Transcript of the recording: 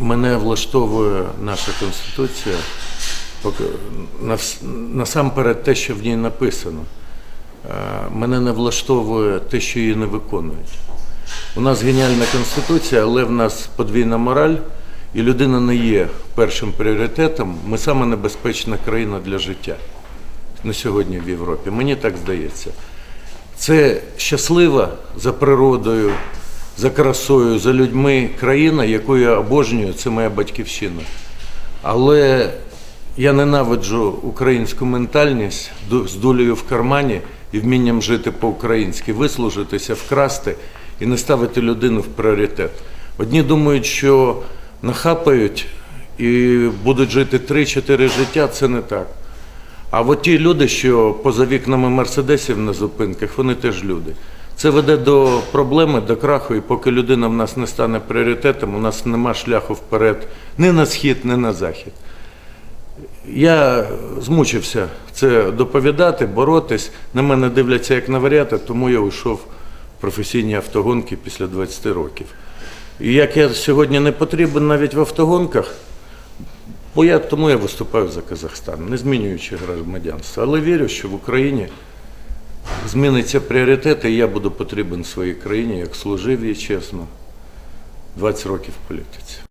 Мене влаштовує наша конституція насамперед те, що в ній написано. Е, Мене не влаштовує те, що її не виконують. У нас геніальна конституція, але в нас подвійна мораль, і людина не є першим пріоритетом. Ми саме небезпечна країна для життя на сьогодні в Європі. Мені так здається. Це щаслива за природою, за красою, за людьми країна, яку я обожнюю, це моя батьківщина. Але я ненавиджу українську ментальність з долею в кармані і вмінням жити по-українськи, вислужитися, вкрасти і не ставити людину в пріоритет. Одні думають, що нахапають і будуть жити 3-4 життя, це не так. А от ті люди, що поза вікнами мерседесів на зупинках, вони теж люди. Це веде до проблеми, до краху, і поки людина в нас не стане пріоритетом, у нас нема шляху вперед ні на схід, ні на захід. Я змучився це доповідати, боротись. На мене дивляться як на варіата, тому я йшов в професійні автогонки після 20 років. І як я сьогодні не потрібен навіть в автогонках, Бо я тому я виступаю за Казахстан, не змінюючи громадянство. Але вірю, що в Україні зміниться пріоритети, і я буду потрібен своїй країні, як служив їй чесно 20 років в політиці.